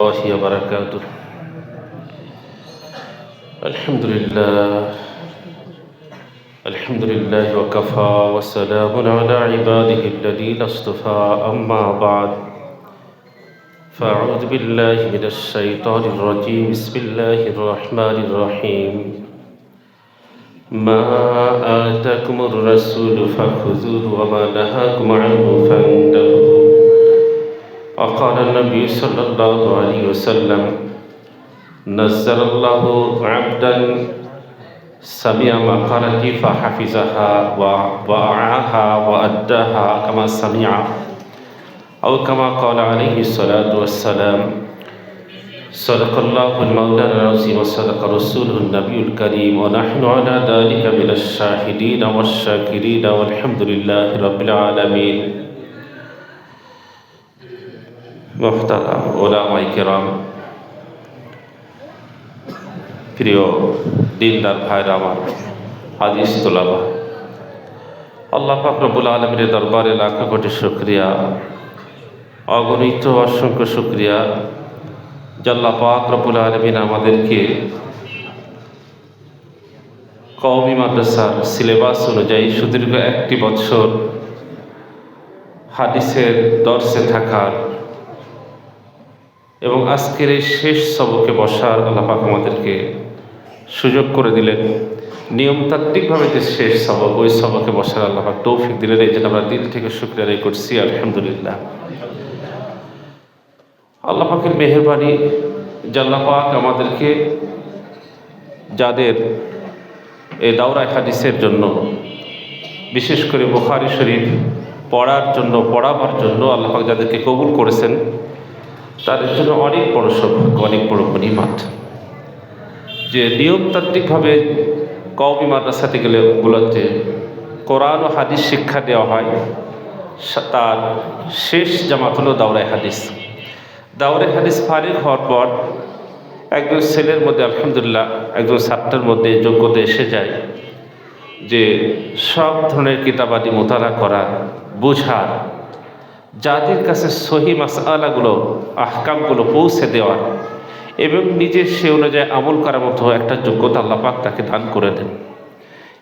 الله وبركاته. الحمد لله. الحمد لله وكفى وسلام على عباده الذين اصطفى. أما بعد فأعوذ بالله من الشيطان الرجيم. بسم الله الرحمن الرحيم. ما آتاكم الرسول فخذوه وما نهاكم عنه فانتهوا. وقال النبي صلى الله عليه وسلم نزل الله عبدا سمع مقالتي فحفظها ووعاها وأداها كما سمع أو كما قال عليه الصلاة والسلام صدق الله المولى العظيم وصدق رسوله النبي الكريم ونحن على ذلك من الشاهدين والشاكرين والحمد لله رب العالمين. মোহতারাম ওলামাই কেরাম, প্রিয় দিনদার ভাইরা আমার, হাদিস তোলাবা। আল্লাহ ফাকরবুল আলমীর দরবারে লাখ কোটি শুক্রিয়া, অগণিত অসংখ্য শুক্রিয়া জাল্লা পাক রবুল আলমিন আমাদেরকে কওমি মাদ্রাসার সিলেবাস অনুযায়ী সুদীর্ঘ একটি বছর হাদিসের দর্শে থাকার এবং আজকের এই শেষ সবকে বসার আল্লাপাক আমাদেরকে সুযোগ করে দিলেন। নিয়মতান্ত্রিকভাবে যে শেষ সবক ওই সবকে বসার আল্লাপাক তৌফিক দিলেন। এই জন্য আমরা দিল থেকে শুক্রিয়া আদায় করছি, আলহামদুলিল্লাহ। আল্লাপাকের মেহরবানি জাল্লাপাক আমাদেরকে যাদের এই দাওরায় হাদিসের জন্য, বিশেষ করে বুখারি শরীফ পড়ার জন্য, পড়াবার জন্য আল্লাপাক যাদেরকে কবুল করেছেন তাদের জন্য অনেক বড় সৌভাগ্য, অনেক বড় গণিমাত। যে নিয়মতান্ত্রিকভাবে কওমি মাদ্রাসাতে গেলে গুলোতে কোরআন ও হাদিস শিক্ষা দেওয়া হয় তার শেষ জামাত হলো দাওরাই হাদিস। দাওরাই হাদিস ফারিক হওয়ার পর একজন ছেলের মধ্যে, আলহামদুলিল্লাহ, একজন ছাত্রের মধ্যে যোগ্যতা এসে যায় যে সব ধরনের কিতাবাদি মোতালা করার বোঝার যাদের কাছে সহি মাসালাগুলো আহকামগুলো পৌঁছে দেওয়ার এবং নিজের সে অনুযায়ী আমল করার মতো একটা যোগ্যতা আল্লাপাক তাকে দান করে দেন।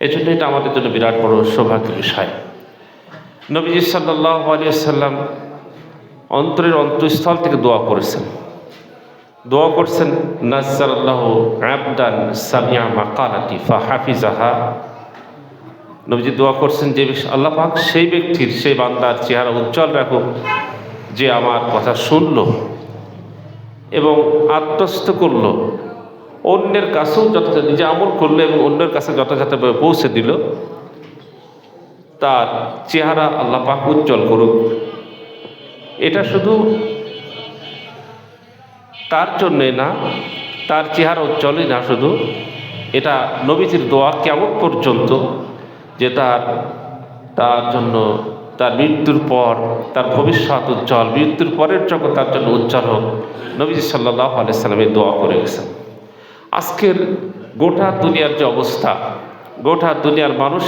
এজন্য এটা আমাদের জন্য বিরাট বড় সৌভাগ্য বিষয়। নবীজি সাল্লাহ আলিয়াল্লাম অন্তরের অন্তঃস্থল থেকে দোয়া করেছেন। দোয়া করছেন নাজার আল্লাহ আবদান সামিয়া মাকালাতি ফা হাফিজাহা নবীজি দোয়া করছেন যে আল্লাহ পাক সেই ব্যক্তির, সেই বান্দার চেহারা উজ্জ্বল রাখুক, যে আমার কথা শুনল এবং আত্মস্থ করল। অন্যের কাছেও যথাযথ নিজে আমল করল এবং অন্যের কাছে যথাযথভাবে পৌঁছে দিল। তার চেহারা আল্লাহ পাক উজ্জ্বল করুক। এটা শুধু তার জন্যে না, তার চেহারা উজ্জ্বলই না শুধু, এটা নবীজির দোয়া কেমন পর্যন্ত যে তার তার জন্য, তার মৃত্যুর পর, তার ভবিষ্যৎ উজ্জ্বল, মৃত্যুর পরের জগৎ তার জন্য উজ্জ্বল হোক। নবীজি সাল্লাহ আলাইসাল্লামের দোয়া করে গেছেন। আজকের গোটা দুনিয়ার যে অবস্থা, গোটা দুনিয়ার মানুষ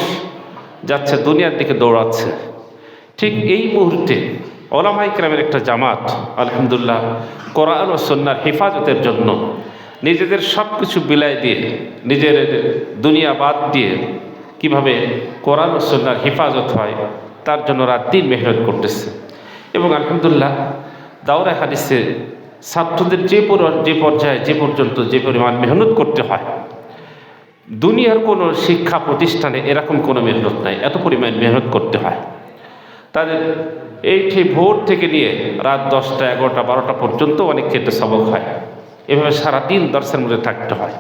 যাচ্ছে, দুনিয়ার দিকে দৌড়াচ্ছে। ঠিক এই মুহূর্তে ওলামাই ক্রামের একটা জামাত, আলহামদুলিল্লাহ, কোরআন ও সন্ন্যার হেফাজতের জন্য নিজেদের সব কিছু বিলাই দিয়ে নিজের দুনিয়া বাদ দিয়ে কীভাবে কোরআন ও সন্ন্যার হেফাজত হয়, তার জন্য রাত দিন মেহনত করতেছে। এবং আলহামদুলিল্লাহ, দাওরা হাদিসে ছাত্রদের যে যে পর্যায়ে, যে পর্যন্ত যে পরিমাণ মেহনত করতে হয়, দুনিয়ার কোনো শিক্ষা প্রতিষ্ঠানে এরকম কোনো মেহনত নাই, এত পরিমাণ মেহনত করতে হয়। তাদের এই ঠিক ভোর থেকে নিয়ে রাত দশটা, এগারোটা, বারোটা পর্যন্ত অনেক ক্ষেত্রে সবক হয়। এভাবে সারাদিন দর্শনের মধ্যে থাকতে হয়।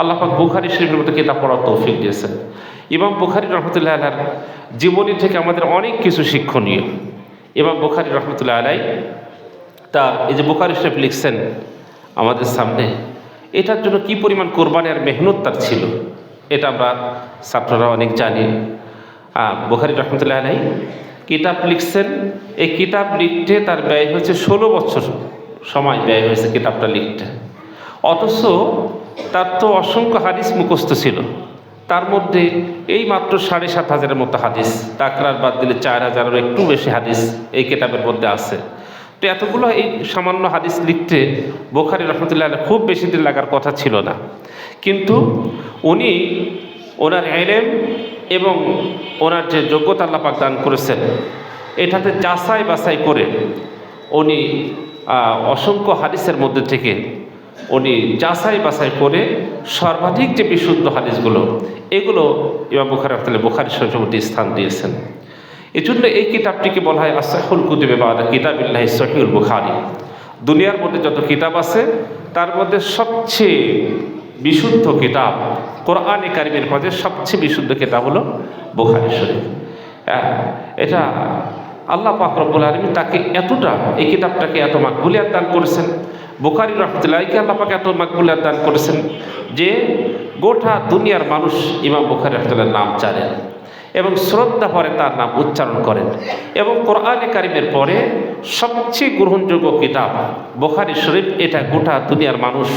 আল্লাহাক বুখারি শরীফের মতো কিতাব পড়ার তৌফিক দিয়েছেন। ইমাম বুখারি রহমতুল্লাহ আলার জীবনী থেকে আমাদের অনেক কিছু শিক্ষণীয়। ইমাম বুখারি রহমতুল্লাহ আলাই তার এই যে বুখারি শরীফ লিখছেন আমাদের সামনে, এটার জন্য কি পরিমাণ কোরবানি আর মেহনত তার ছিল, এটা আমরা ছাত্ররা অনেক জানি। বুখারি রহমতুল্লাহ আলাই কিতাব লিখছেন, এই কিতাব লিখতে তার ব্যয় হয়েছে ষোলো বছর সময় ব্যয় হয়েছে কিতাবটা লিখতে। অথচ তার তো অসংখ্য হাদিস মুখস্থ ছিল। তার মধ্যে এই মাত্র সাড়ে সাত হাজারের মতো হাদিস, তাকরার বাদ দিলে চার হাজারের একটু বেশি হাদিস এই কেতাবের মধ্যে আছে। তো এতগুলো এই সামান্য হাদিস লিখতে বোখারি রহমতুল্লাহ খুব বেশি দিন লাগার কথা ছিল না। কিন্তু উনি ওনার এলেম এবং ওনার যে যোগ্যতা আল্লাপাক দান করেছেন, এটাতে যাচাই বাছাই করে উনি অসংখ্য হাদিসের মধ্যে থেকে উনি যাচাই বাছাই করে সর্বাধিক যে বিশুদ্ধ হাদিসগুলো এগুলো ইমাম বুখারি রহমতুল্লাহ বুখারি শরীফে স্থান দিয়েছেন। এই জন্য এই কিতাবটিকে বলা হয় আসাহুল কুতুবে বা কিতাবিল্লাহ সহিউল বুখারি। দুনিয়ার মধ্যে যত কিতাব আছে তার মধ্যে সবচেয়ে বিশুদ্ধ কিতাব কোরআনে কারিমের মধ্যে সবচেয়ে বিশুদ্ধ কিতাব হলো বুখারি শরীফ। হ্যাঁ, এটা আল্লাহ পাক রব্বুল আলমী তাকে এতটা এই কিতাবটাকে এত মাকবুলিয়াত দান করেছেন। বুখারি রহমতুল্লাহকে আল্লাহ এত মাকবুলিয়াত দান করেছেন যে গোটা দুনিয়ার মানুষ ইমাম বুখারি রহমতুল্লাহর নাম জানেন এবং শ্রদ্ধা পরে তার নাম উচ্চারণ করেন। এবং কোরআনে কারিমের পরে সবচেয়ে গ্রহণযোগ্য কিতাব বোখারি শরীফ, এটা গোটা দুনিয়ার মানুষ,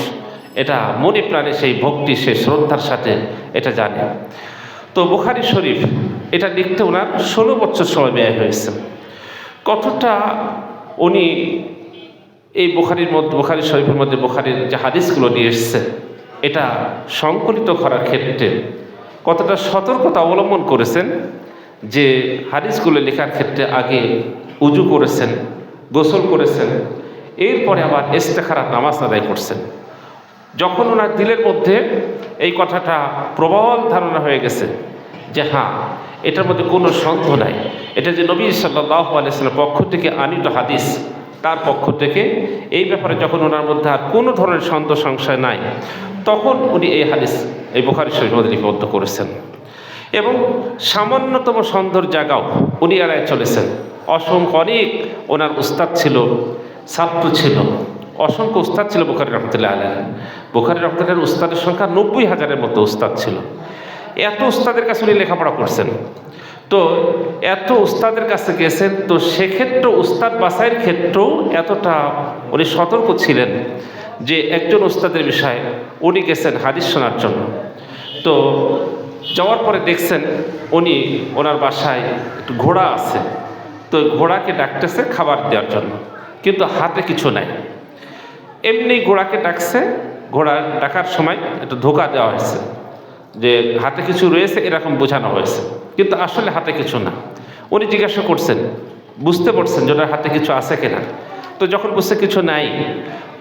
এটা মনে প্রাণে সেই ভক্তি, সেই শ্রদ্ধার সাথে এটা জানে। তো বোখারি শরীফ, এটা লিখতে ওনার ষোলো বছর সময় ব্যয় হয়েছে। কতটা উনি এই বোখারির মধ্যে বোখারি শরীফের মধ্যে বোখারির যে হাদিসগুলো নিয়ে এসছে, এটা সংকলিত করার ক্ষেত্রে কতটা সতর্কতা অবলম্বন করেছেন যে হাদিসগুলো লেখার ক্ষেত্রে আগে উজু করেছেন, গোসল করেছেন, এরপরে আবার ইস্তেখারাত নামাজ আদায় করছেন। যখন ওনার দিলের মধ্যে এই কথাটা প্রবল ধারণা হয়ে গেছে যে হ্যাঁ এটার মধ্যে কোনো সন্দেহ নাই। এটা যে নবী সাল্লাহ আলিয়াল্লামের পক্ষ থেকে আনিত হাদিস তার পক্ষ থেকে এই ব্যাপারে যখন ওনার মধ্যে আর কোনো ধরনের সন্দেহ, সংশয় নাই, তখন উনি এই হাদিস, এই বোখারি শরীফ লিপিবদ্ধ করেছেন। এবং সামান্যতম সন্দেহর জায়গাও উনি এড়ায় চলেছেন। অসংখ্য অনেক ওনার উস্তাদ ছিল, ছাত্র ছিল, অসংখ্য উস্তাদ ছিল বুখারি রহমতুল্লাহ আলহ বুখারি রহমতুল্লাহ উস্তাদের সংখ্যা নব্বই হাজারের মতো উস্তাদ ছিল। এত উস্তাদের কাছে উনি লেখাপড়া করছেন। তো এত উস্তাদের কাছে গেছেন তো সেক্ষেত্রে উস্তাদ বাসাইয়ের ক্ষেত্রেও এতটা উনি সতর্ক ছিলেন যে একজন উস্তাদের বিষয়ে উনি গেছেন হাদিস শোনার জন্য। তো যাওয়ার পরে দেখছেন উনি ওনার বাসায় একটু ঘোড়া আছে, তো ঘোড়াকে ডাকতেছে খাবার দেওয়ার জন্য, কিন্তু হাতে কিছু নাই। এমনি ঘোড়াকে ডাকছে, ঘোড়া ডাকার সময় একটু ধোকা দেওয়া হয়েছে। যে হাতে কিছু রয়েছে এরকম বোঝানো হয়েছে। কিন্তু আসলে হাতে কিছু না। উনি জিজ্ঞাসা করছেন, বুঝতে পারছেন যে ওনার হাতে কিছু আছে কিনা? তো যখন বুঝতে কিছু নাই,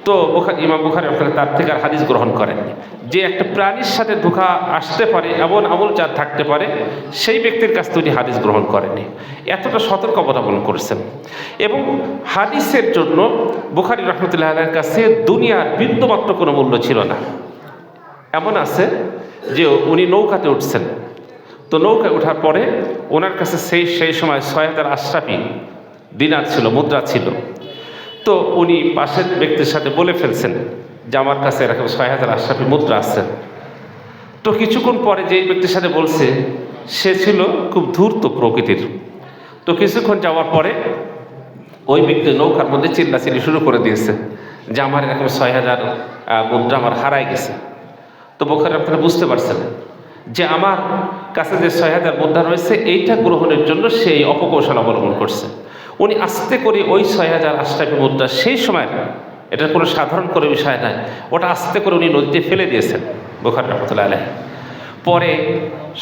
তো ইমাম বুখারি ওখানে তার থেকে আর হাদিস গ্রহণ করেননি। যে একটা প্রাণীর সাথে ধোকা আসতে পারে, এমন আমল যার থাকতে পারে, সেই ব্যক্তির কাছ থেকে হাদিস গ্রহণ করেননি। এতটা সতর্ক অবলম্বন করেছেন। এবং হাদিসের জন্য বুখারি রহমতুল্লাহ কাছে দুনিয়ার বিন্দুমাত্র কোনো মূল্য ছিল না। এমন আছে যে উনি নৌকাতে উঠছেন। তো নৌকায় ওঠার পরে ওনার কাছে সেই সেই সময় ছয় হাজার দিনার ছিল, মুদ্রা ছিল। তো উনি পাশের ব্যক্তির সাথে বলে ফেলছেন যে আমার কাছে এরকম ছয় হাজার মুদ্রা আছে। তো কিছুক্ষণ পরে যেই ব্যক্তির সাথে বলছে, সে ছিল খুব ধূর্ত প্রকৃতির। তো কিছুক্ষণ যাওয়ার পরে ওই ব্যক্তি নৌকার মধ্যে চিল্লাচিল্লি শুরু করে দিয়েছে যে আমার এরকম ছয় হাজার মুদ্রা আমার হারাই গেছে। তো বোখারি আপনারা বুঝতে পারছেন যে আমার কাছে যে ছয় হাজার মুদ্রা রয়েছে, এইটা গ্রহণের জন্য সেই অপকৌশল অবলম্বন করছে। উনি আস্তে করে ওই ছয় হাজার আষ্টাকি মুদ্রা সেই সময় এটা কোনো সাধারণ করে বিষয় নয়, ওটা আস্তে করে উনি নদীতে ফেলে দিয়েছেন, বোখারি রহমতুল্লাহ আলহ পরে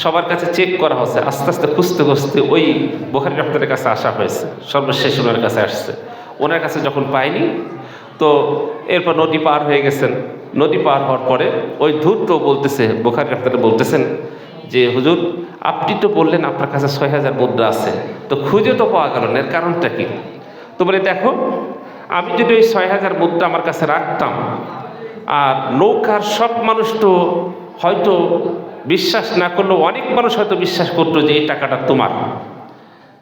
সবার কাছে চেক করা হচ্ছে, আস্তে আস্তে খুঁজতে খুঁজতে ওই বোখারি রহমতের কাছে আসা হয়েছে, সর্বশেষ ওনার কাছে আসছে। ওনার কাছে যখন পাইনি, তো এরপর নদী পার হয়ে গেছেন নদী পার হওয়ার পরে ওই ধূর্ত বলতেছে, বোখারি রহমতে বলতেছেন যে, হুজুর, আপনি তো বললেন আপনার কাছে ছয় হাজার মুদ্রা আছে, তো খুঁজে তো পাওয়া গেল না, এর কারণটা কি? তো বলে, দেখো, আমি যদি ওই ছয় হাজার মুদ্রা আমার কাছে রাখতাম, আর নৌকার সব মানুষ তো হয়তো বিশ্বাস না করলেও অনেক মানুষ হয়তো বিশ্বাস করতো যে, এই টাকাটা তোমার।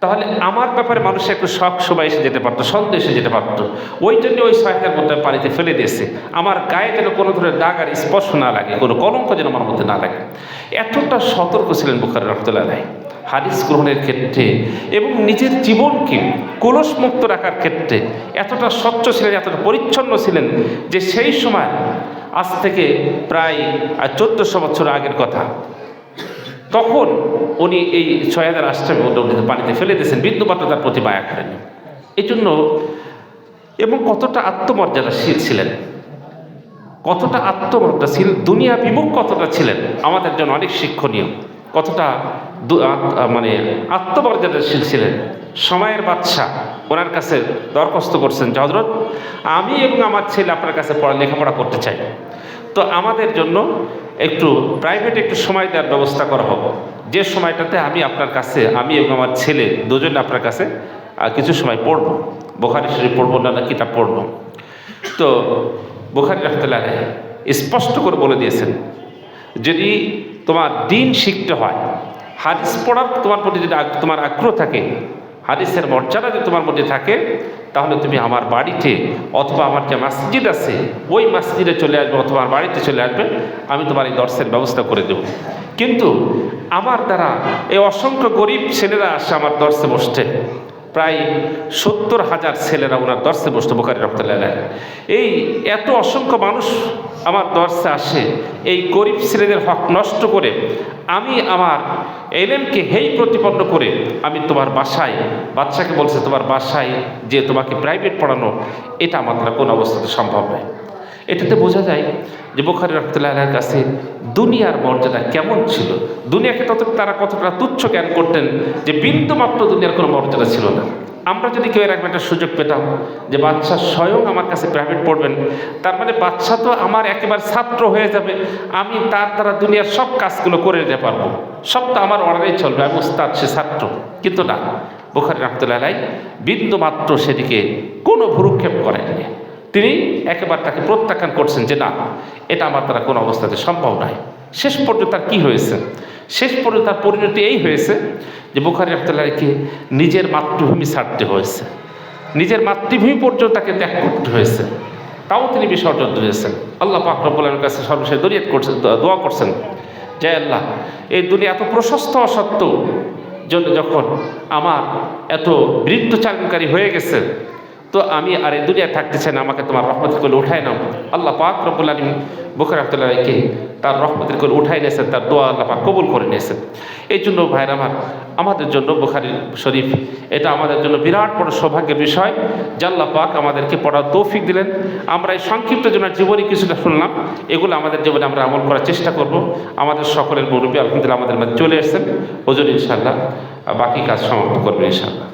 তাহলে আমার ব্যাপারে মানুষ একটু শখ সবাই এসে যেতে পারতো, সন্দেহ এসে যেতে পারতো। ওই জন্য ওই হাজার মধ্যে পানিতে ফেলে দিয়েছে। আমার গায়ে যেন কোনো ধরনের দাগ আর স্পর্শ না লাগে, কোনো কলঙ্ক যেন আমার মধ্যে না লাগে এতটা সতর্ক ছিলেন বুখারি রহমতুল্লাহ আলাই হাদিস গ্রহণের ক্ষেত্রে এবং নিজের জীবনকে কলসমুক্ত রাখার ক্ষেত্রে এতটা স্বচ্ছ ছিলেন, এতটা পরিচ্ছন্ন ছিলেন যে সেই সময় আজ থেকে প্রায় চোদ্দোশো বছর আগের কথা। তখন উনি এই ছয় হাজার আষ্টামী পানিতে ফেলে দিয়েছেন। বিন্দুমাত্র তার প্রতি মায়া করেন এই জন্য এবং কতটা আত্মমর্যাদাশীল ছিলেন। কতটা আত্মমর্যাদাশীল, দুনিয়া বিমুখ কতটা ছিলেন, আমাদের জন্য অনেক শিক্ষণীয়। কতটা মানে আত্মমর্যাদাশীল ছিলেন। সময়ের বাদশা ওনার কাছে দরখাস্ত করছেন হজরত আমি এবং আমার ছেলে আপনার কাছে পড়া লেখাপড়া করতে চাই। তো আমাদের জন্য একটু প্রাইভেট একটু সময় দেওয়ার ব্যবস্থা করা হোক যে সময়টাতে আমি আপনার কাছে, আমি এবং আমার ছেলে দুজনে আপনার কাছে কিছু সময় পড়ব। বোখারি শরীফ পড়ব না না কিতাব পড়ব। তো বোখারি রহমতুল্লাহ স্পষ্ট করে বলে দিয়েছেন, যদি তোমার দিন শিখতে হয়, হাদিস পড়ার তোমার প্রতি যদি তোমার আগ্রহ থাকে হাদিসের মর্যাদা যদি তোমার মধ্যে থাকে, তাহলে তুমি আমার বাড়িতে অথবা আমার যে মসজিদ আছে, ওই মসজিদে চলে আসবে অথবা আমার বাড়িতে চলে আসবে, আমি তোমার এই দর্শের ব্যবস্থা করে দেব। কিন্তু আমার দ্বারা এই অসংখ্য গরিব ছেলেরা আসে আমার দর্শে বসতে। প্রায় সত্তর হাজার ছেলেরা ওনার দর্শে বসতে বোকারি রহমতুল্লাহ এই এত অসংখ্য মানুষ আমার দর্শে আসে, এই গরিব ছেলেদের হক নষ্ট করে আমি আমার এলেমকে হেই প্রতিপন্ন করে আমি তোমার বাসায় বাচ্চাকে বলছে, তোমার বাসায় যে তোমাকে প্রাইভেট পড়ানো, এটা কোন কোনো অবস্থাতে সম্ভব নয়। এটাতে বোঝা যায় যে বোখারি রহমতুল্লাহ কাছে দুনিয়ার মর্যাদা কেমন ছিল? দুনিয়াকে তত তারা কতটা তুচ্ছ জ্ঞান করতেন যে বিন্দুমাত্র দুনিয়ার কোনো মর্যাদা ছিল না। আমরা যদি কেউ এরকম একটা সুযোগ পেতাম যে বাচ্চা স্বয়ং আমার কাছে প্রাইভেট পড়বেন, তার মানে বাচ্চা তো আমার একেবারে ছাত্র হয়ে যাবে, আমি তার দ্বারা দুনিয়ার সব কাজগুলো করে নিতে পারব। সব তো আমার অর্ডারেই চলবে, আমি উস্তাদ, সে ছাত্র। কিন্তু না, বোখারি রহমতুল্লাহ বিন্দু মাত্র সেদিকে কোনো ভুরুক্ষেপ করেননি। তিনি একেবারে তাকে প্রত্যাখ্যান করছেন যে না, এটা আমার দ্বারা কোনো অবস্থাতে সম্ভব নয়। শেষ পর্যন্ত তার কী হয়েছে? শেষ পর্যন্ত তার পরিণতি এই হয়েছে যে বুখারি রহমতুল্লাহকে নিজের মাতৃভূমি ছাড়তে হয়েছে। নিজের মাতৃভূমি পর্যন্ত তাকে ত্যাগ করতে হয়েছে। তাও তিনি বিসর্জন দিয়েছেন। আল্লাহ পাক রব্বুল কাছে সর্বশেষ দরিয়াত করছেন, দোয়া- করছেন। জয় আল্লাহ, এই দুনিয়া এত প্রশস্ত অসত্ত্বেও যখন আমার এত বৃত্তচারণকারী হয়ে গেছে তো আমি আর এই দুনিয়া থাকতে চাই না, আমাকে তোমার রহমতের কোলে উঠায় নাও। আল্লাহ পাক রব্বুল আলম বুখার রহমতুল্লাহকে তার রহমতের কোলে উঠাই নিয়েছেন, তার দোয়া আল্লাহ পাক কবুল করে নিয়েছেন। এই জন্য ভাইয়ের আমার, আমাদের জন্য বুখারি শরীফ, এটা আমাদের জন্য বিরাট বড় সৌভাগ্যের বিষয় জাল্লা পাক আমাদেরকে পড়ার তৌফিক দিলেন। আমরা এই সংক্ষিপ্ত জন্য জীবনী কিছুটা শুনলাম, এগুলো আমাদের জীবনে আমরা আমল করার চেষ্টা করব। আমাদের সকলের মুরব্বী আলহামদুলিল্লাহ আমাদের মধ্যে চলে এসেছেন। ওজন ইনশাল্লাহ বাকি কাজ সমাপ্ত করবেন ইনশাল্লাহ